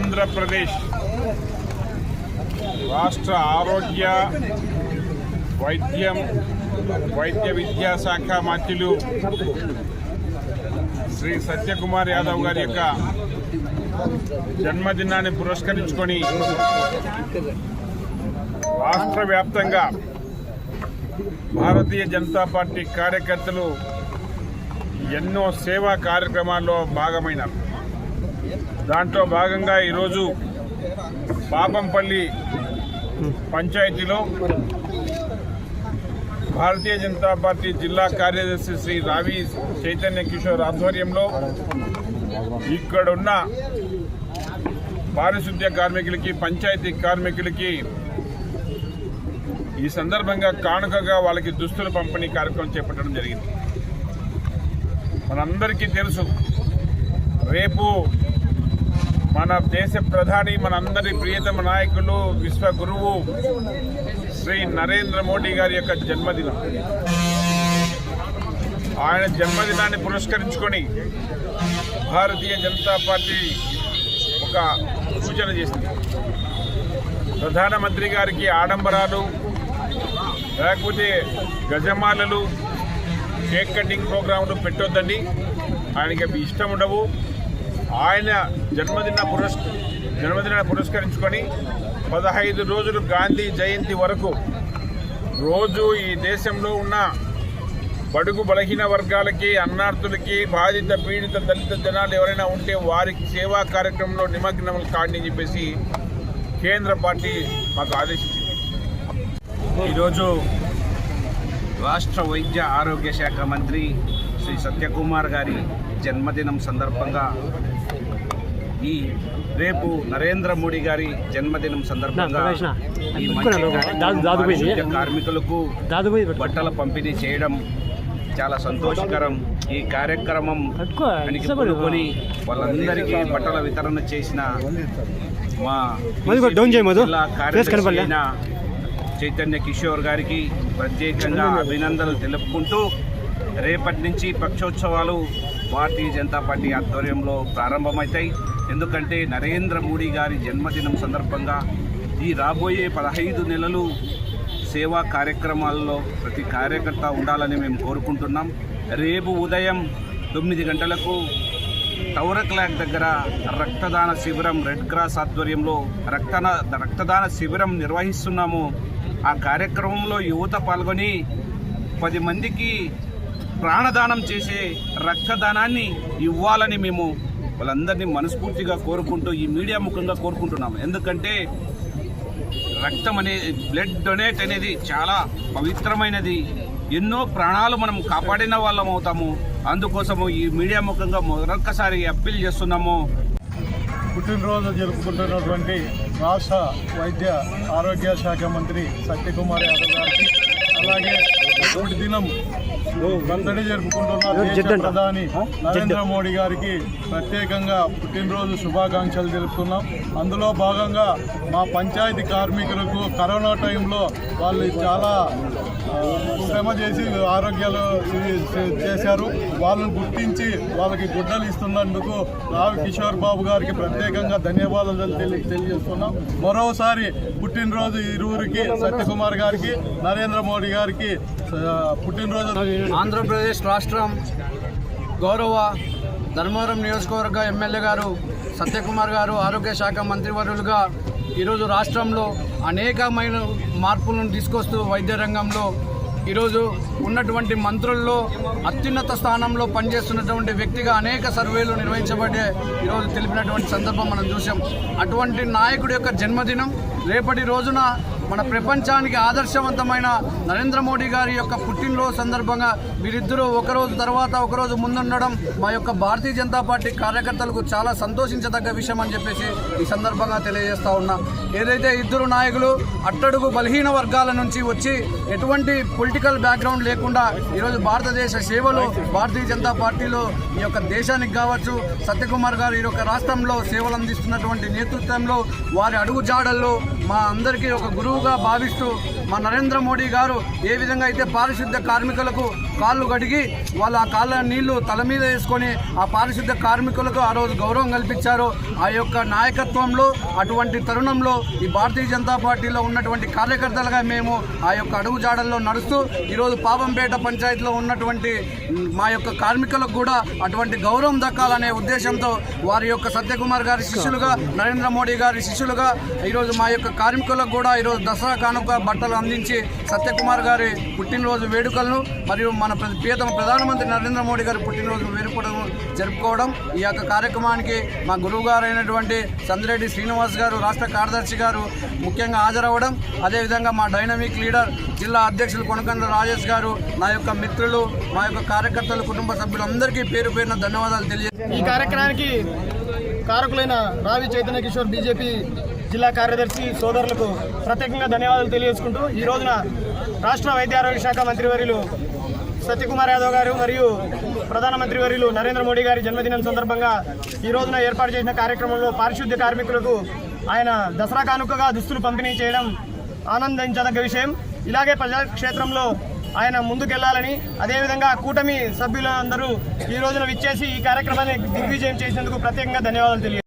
ఆంధ్రప్రదేశ్ రాష్ట్ర ఆరోగ్య వైద్యం వైద్య విద్యా శాఖ మంత్రులు శ్రీ సత్యకుమార్ యాదవ్ గారి యొక్క జన్మదినాన్ని పురస్కరించుకొని రాష్ట్ర వ్యాప్తంగా భారతీయ జనతా పార్టీ కార్యకర్తలు ఎన్నో సేవా కార్యక్రమాల్లో భాగమైనారు. దాంట్లో భాగంగా ఈరోజు పాపంపల్లి పంచాయతీలో భారతీయ జనతా పార్టీ జిల్లా కార్యదర్శి శ్రీ రావి చైతన్య కిషోర్ ఆధ్వర్యంలో ఇక్కడున్న పారిశుద్ధ్య కార్మికులకి పంచాయతీ కార్మికులకి ఈ సందర్భంగా కానుకగా వాళ్ళకి దుస్తులు పంపిణీ కార్యక్రమం చేపట్టడం జరిగింది. మనందరికీ తెలుసు రేపు మన దేశ ప్రధాని మనందరి ప్రియతమ నాయకులు విశ్వ గురువు శ్రీ నరేంద్ర మోడీ గారి యొక్క జన్మదినం. ఆయన జన్మదినాన్ని పురస్కరించుకొని భారతీయ జనతా పార్టీ ఒక సూచన చేసింది. ప్రధానమంత్రి గారికి ఆడంబరాలు లేకపోతే గజమాలలు కేక్ కటింగ్ ప్రోగ్రాంలు పెట్టొద్దండి. ఆయనకి అవి ఇష్టం ఉండవు ఆయన జన్మదిన పురస్ జన్మదినాన్ని పురస్కరించుకొని పదహైదు రోజులు గాంధీ జయంతి వరకు రోజు ఈ దేశంలో ఉన్న బడుగు బలహీన వర్గాలకి అన్నార్థులకి బాధిత పీడిత దళిత జనాలు ఎవరైనా ఉంటే వారికి సేవా కార్యక్రమంలో నిమగ్నం కాడిని చెప్పేసి కేంద్ర పార్టీ మాకు ఆదేశించింది. ఈరోజు రాష్ట్ర వైద్య ఆరోగ్య శాఖ మంత్రి శ్రీ సత్యకుమార్ గారి జన్మదినం సందర్భంగా ఈ రేపు నరేంద్ర మోడీ గారి జన్మదినం సందర్భంగా ఈ మంచి కార్మికులకు బట్టల పంపిణీ చేయడం చాలా సంతోషకరం. ఈ కార్యక్రమం పూనుకొని వాళ్ళందరికీ బట్టల వితరణ చేసిన మా. జిల్లా కార్యదర్శి చైతన్య కిషోర్ గారికి ప్రత్యేకంగా అభినందనలు తెలుపుకుంటూ రేపటి నుంచి పక్షోత్సవాలు భారతీయ జనతా పార్టీ ఆధ్వర్యంలో ప్రారంభమవుతాయి ఎందుకంటే నరేంద్ర మోడీ గారి జన్మదినం సందర్భంగా ఈ రాబోయే పదహైదు నెలలు సేవా కార్యక్రమాల్లో ప్రతి కార్యకర్త ఉండాలని మేము కోరుకుంటున్నాం. రేపు ఉదయం తొమ్మిది గంటలకు టౌరక్ క్లాక్ దగ్గర రక్తదాన శిబిరం రెడ్ క్రాస్ ఆధ్వర్యంలో రక్తన రక్తదాన శిబిరం నిర్వహిస్తున్నాము. ఆ కార్యక్రమంలో యువత పాల్గొని పది మందికి ప్రాణదానం చేసే రక్తదానాన్ని ఇవ్వాలని మేము వాళ్ళందరినీ మనస్ఫూర్తిగా కోరుకుంటూ ఈ మీడియా ముఖంగా కోరుకుంటున్నాము. ఎందుకంటే రక్తం అనే బ్లడ్ డొనేట్ అనేది చాలా పవిత్రమైనది. ఎన్నో ప్రాణాలు మనం కాపాడిన వాళ్ళం అవుతాము. అందుకోసము ఈ మీడియా ముఖంగా మరొక్కసారి అప్పీల్ చేస్తున్నాము. పుట్టినరోజు జరుపుకుంటున్నటువంటి రాష్ట్ర వైద్య ఆరోగ్య శాఖ మంత్రి సత్యకుమార్ యాదవ్ గారికి అలాగే ఒకటి దినం జరుపుకుంటున్న దేశ ప్రధాని నరేంద్ర మోడీ గారికి ప్రత్యేకంగా పుట్టినరోజు శుభాకాంక్షలు తెలుపుతున్నాం. అందులో భాగంగా మా పంచాయతీ కార్మికులకు కరోనా టైంలో వాళ్ళు చాలా శ్రమ చేసి ఆరోగ్యాలు చేశారు. వాళ్ళని గుర్తించి వాళ్ళకి గుడ్డలు ఇస్తున్నందుకు రావి కిషోర్ బాబు గారికి ప్రత్యేకంగా ధన్యవాదాలు తెలి తెలియజేస్తున్నాం. మరోసారి పుట్టినరోజు ఇరువురికి సత్యకుమార్ గారికి నరేంద్ర మోడీ గారికి పుట్టినరోజు. ఆంధ్రప్రదేశ్ రాష్ట్రం గౌరవ ధర్మవరం నియోజకవర్గ ఎమ్మెల్యే గారు సత్యకుమార్ గారు ఆరోగ్య శాఖ మంత్రివర్యులుగా ఈరోజు రాష్ట్రంలో అనేకమైన మార్పులను తీసుకొస్తూ వైద్య రంగంలో ఈరోజు ఉన్నటువంటి మంత్రుల్లో అత్యున్నత స్థానంలో పనిచేస్తున్నటువంటి వ్యక్తిగా అనేక సర్వేలు నిర్వహించబడే ఈరోజు తెలిపినటువంటి సందర్భం మనం చూసాం అటువంటి నాయకుడి యొక్క జన్మదినం రేపటి రోజున మన ప్రపంచానికి ఆదర్శవంతమైన నరేంద్ర మోడీ గారి యొక్క పుట్టినరోజు సందర్భంగా వీరిద్దరూ ఒకరోజు తర్వాత ఒకరోజు ముందుండడం మా యొక్క భారతీయ జనతా పార్టీ కార్యకర్తలకు చాలా సంతోషించదగ్గ విషయం అని చెప్పేసి ఈ సందర్భంగా తెలియజేస్తా ఉన్నా. ఏదైతే ఇద్దరు నాయకులు అట్టడుగు బలహీన వర్గాల నుంచి వచ్చి ఎటువంటి పొలిటికల్ బ్యాక్గ్రౌండ్ లేకుండా ఈరోజు భారతదేశ సేవలు భారతీయ జనతా పార్టీలో ఈ యొక్క దేశానికి కావచ్చు సత్యకుమార్ గారు ఈ యొక్క రాష్ట్రంలో సేవలు అందిస్తున్నటువంటి నేతృత్వంలో వారి అడుగు జాడల్లో మా అందరికీ ఒక గురువుగా భావిస్తూ మా నరేంద్ర మోడీ గారు ఏ విధంగా అయితే పారిశుద్ధ కార్మికులకు కాళ్ళు కడిగి వాళ్ళ ఆ కాళ్ళ నీళ్ళు తల మీద వేసుకొని ఆ పారిశుద్ధ కార్మికులకు ఆ రోజు గౌరవం కల్పించారు. ఆ యొక్క నాయకత్వంలో అటువంటి తరుణంలో ఈ భారతీయ జనతా పార్టీలో ఉన్నటువంటి కార్యకర్తలుగా మేము ఆ యొక్క అడుగు జాడల్లో నడుస్తూ ఈరోజు పాపంపేట పంచాయతీలో ఉన్నటువంటి మా యొక్క కార్మికులకు కూడా అటువంటి గౌరవం దక్కాలనే ఉద్దేశంతో వారి యొక్క సత్యకుమార్ గారి శిష్యులుగా నరేంద్ర మోడీ గారి శిష్యులుగా ఈరోజు మా యొక్క కార్మికులకు కూడా ఈరోజు దసరా కానుక బట్టలు అందించి సత్యకుమార్ గారి పుట్టినరోజు వేడుకలను మరియు మన ప్రీతమ ప్రియతమ ప్రధానమంత్రి నరేంద్ర మోడీ గారి పుట్టినరోజు వేడుకలను జరుపుకోవడం ఈ యొక్క కార్యక్రమానికి మా గురువు గారైనటువంటి చంద్రెడ్డి శ్రీనివాస్ గారు రాష్ట్ర కార్యదర్శి గారు ముఖ్యంగా హాజరవ్వడం అదేవిధంగా మా డైనమిక్ లీడర్ జిల్లా అధ్యక్షులు కొనకండ్ల రాజేష్ గారు నా యొక్క మిత్రులు మా యొక్క కార్యకర్తలు కుటుంబ సభ్యులందరికీ పేరు పేరున ధన్యవాదాలు తెలియజేస్తాను ఈ కార్యక్రమానికి కారకులైన రావి చైతన్య కిషోర్ బీజేపీ జిల్లా కార్యదర్శి సోదరులకు ప్రత్యేకంగా ధన్యవాదాలు తెలియజేసుకుంటూ ఈ రోజున రాష్ట్ర వైద్య ఆరోగ్య శాఖ మంత్రివర్యులు సత్యకుమార్ యాదవ్ గారు మరియు ప్రధానమంత్రి వర్యులు నరేంద్ర మోడీ గారి జన్మదినం సందర్భంగా ఈ రోజున ఏర్పాటు చేసిన కార్యక్రమంలో పారిశుద్ధ్య కార్మికులకు ఆయన దసరా కానుకగా దుస్తులు పంపిణీ చేయడం ఆనందించదగ్గ విషయం. ఇలాగే ప్రజాక్షేత్రంలో ఆయన ముందుకెళ్ళాలని అదేవిధంగా కూటమి సభ్యులందరూ ఈ రోజున విచ్చేసి ఈ కార్యక్రమాన్ని దిగ్విజయం చేసినందుకు ప్రత్యేకంగా ధన్యవాదాలు తెలియ